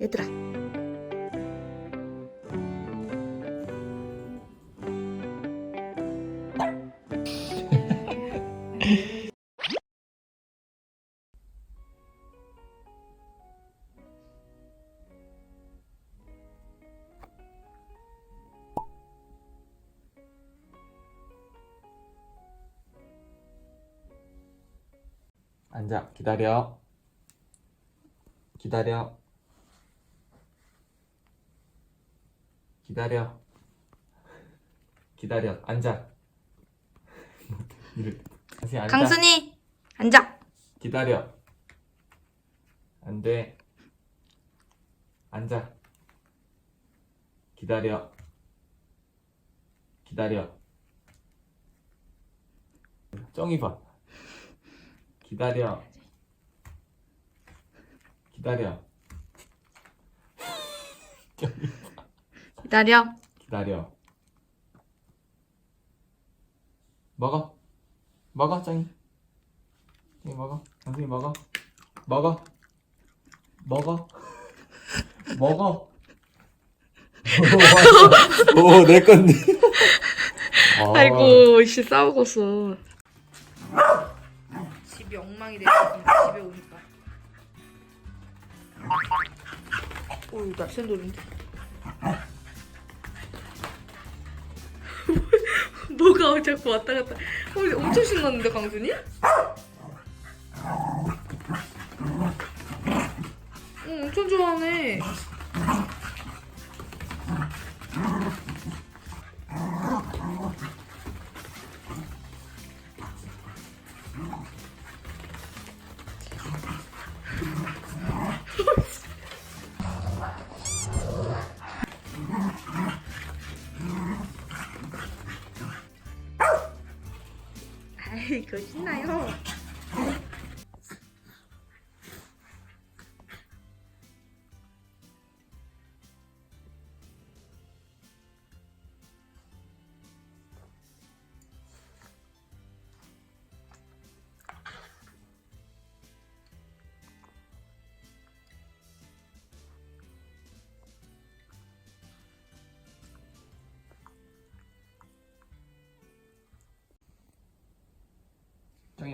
얘들아. 앉아. 기다려. 기다려 기다려. 기다려. 앉아. 이렇게. 다시 앉아. 강순이 앉아. 기다려. 안 돼. 앉아. 기다려. 기다려. 쩡이 봐. 기다려. 기다려 기다려. 기다려 먹어 먹어 쩡이 쩡이 먹어 강승이 먹어 먹어 먹어 먹어 오 내 건데 어. 아이고 씨 싸우고서. 집이 엉망이 됐습니다. 집에 오니까. 어우 날쌘 돌인데. 뭐가 자꾸 왔다 갔다. 어, 엄청 신났는데 강순이? 응 엄청 좋아하네. 신나요.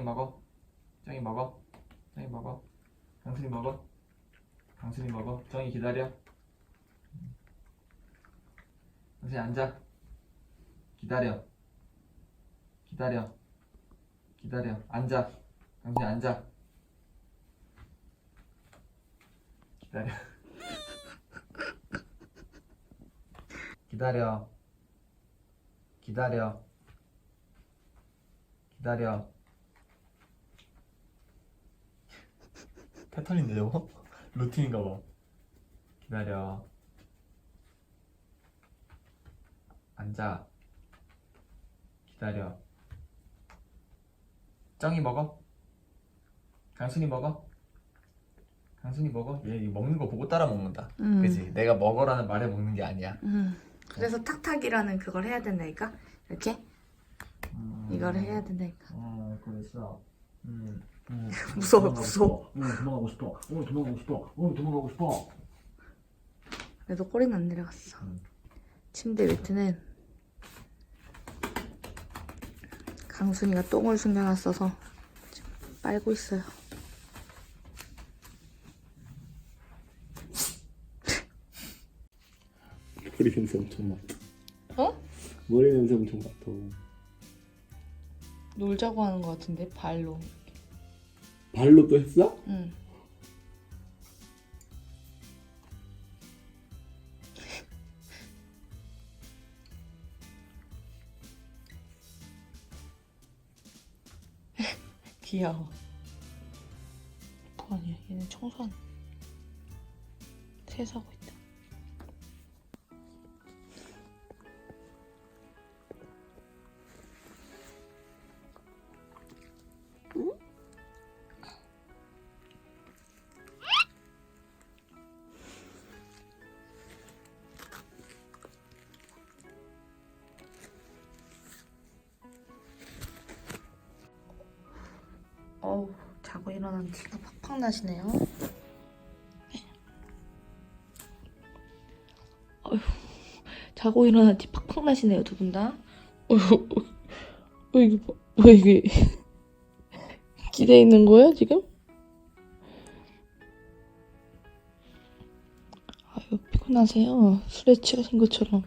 먹어. 쩡이 먹어. 쩡이 먹어. 강순이 먹어. 강순이 먹어. 쩡이 기다려. 강순이 앉아. 기다려. 기다려. 기다려. 앉아. 강순이 앉아. 기다려. 기다려. 기다려. 기다려 패턴인데 저거? 루틴인가 봐 기다려 앉아 기다려 쩡이 먹어 강순이 먹어 강순이 먹어 얘 이거 먹는 거 보고 따라 먹는다 음. 그지 내가 먹어라는 말에 먹는 게 아니야 음. 그래서 탁탁이라는 그걸 해야 된다니까. 이렇게 이걸 해야 된다니까. 아 그랬어. 음, 음. 무서워, 도망가고 무서워. 싶어. 응 도망가고 싶어. 응 도망가고 싶어. 응 도망가고 싶어. 그래도 꼬리는 안 내려갔어. 음. 침대 밑에는 강순이가 똥을 숨겨놨어서 지금 빨고 있어요. 머리 냄새 엄청 맡아. 어? 머리 냄새 엄청 맡아. 놀자고 하는 것 같은데 발로. 발로 또 했어? 응. 귀여워. 뭐 아니야? 얘는 청소한. 세수하고 자고 일어난 티가 팍팍 나시네요. 자고 일어났지 팍팍 나시네요 두 분 다. 어휴, 어, 이게 뭐, 왜 이게 기대 있는 거야 지금? 아유 피곤하세요. 술에 취하신 것처럼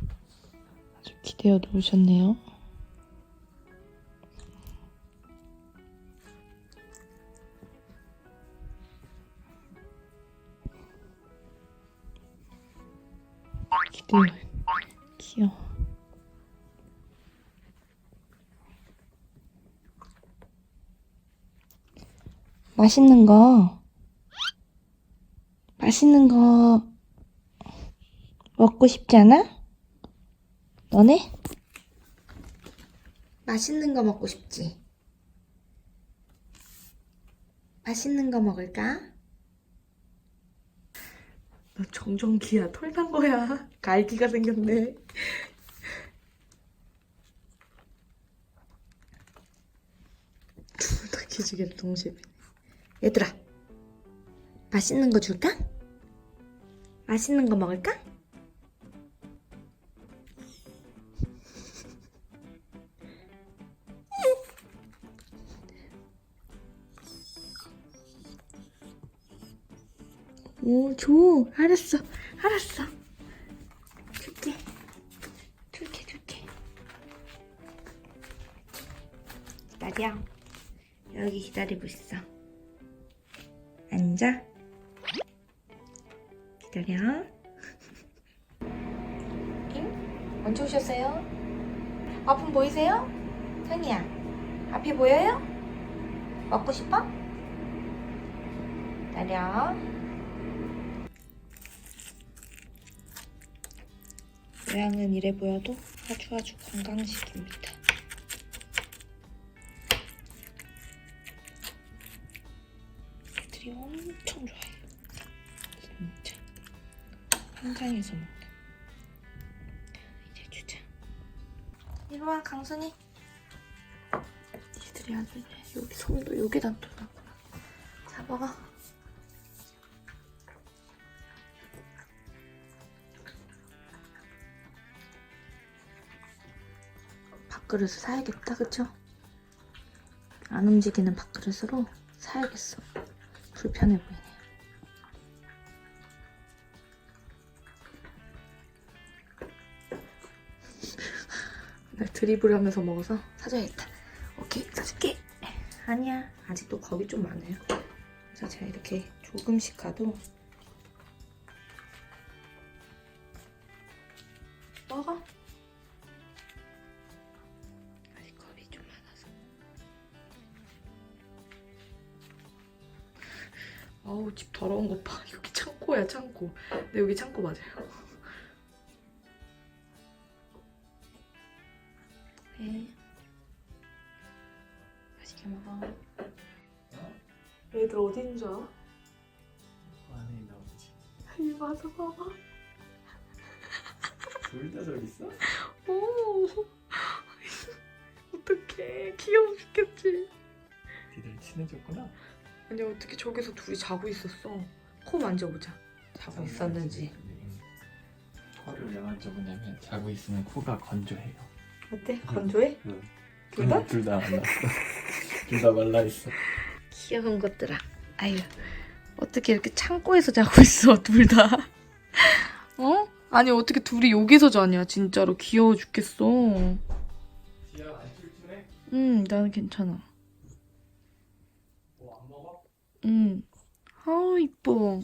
아주 기대어 놓으셨네요. 맛있는 거, 맛있는 거 먹고 싶지 않아? 너네? 맛있는 거 먹고 싶지? 맛있는 거 먹을까? 너 정전기야, 털 난 거야. 갈기가 생겼네. 둘 다 기지개를 동시에. 얘들아, 맛있는 거 줄까? 맛있는 거 먹을까? 오, 줘. 알았어. 알았어. 줄게. 줄게, 줄게. 기다려. 여기 기다리고 있어. 앉아. 기다려. 잉? 언제 오셨어요? 아픔 보이세요? 상이야. 앞이 보여요? 먹고 싶어? 기다려. 모양은 이래 보여도 아주 아주 건강식입니다. 엄청 좋아해요. 진짜. 한장에서 먹는. 이제 주자. 이리 와, 강순이. 얘들이 아주 여기 손도 여기다 뚫었구나. 자, 먹어. 밥그릇을 사야겠다, 그쵸? 안 움직이는 밥그릇으로 사야겠어. 불편해 보이네요. 나 드리블 하면서 먹어서 사줘야겠다. 오케이, 사줄게. 아니야, 아직도 겁이 좀 많아요. 그래서 제가 이렇게 조금씩 가도 아우 집 더러운 것 봐. 여기 창고야 창고. 네 여기 창고 맞아요. 네. 맛있게 먹어. 얘들 어디 있는 줄 알아? 안에 있나 보지. 이 와서 봐봐. 둘다 저기 있어? 오. 어떡해. 귀여워 죽겠지. 니들 친해졌구나. 아니 어떻게 저기서 둘이 자고 있었어? 코 만져보자. 자고 있었는지. 코를 왜 만져보냐면 자고 있으면 코가 건조해요. 어때? 건조해? 응. 둘 다? 둘다 안 났어. 둘다 말라 있어. 귀여운 것들아. 아유, 어떻게 이렇게 창고에서 자고 있어, 둘 다. 어? 아니, 어떻게 둘이 여기서 자냐, 진짜로. 귀여워 죽겠어. 응, 나는 괜찮아. 응. 아, 이뻐.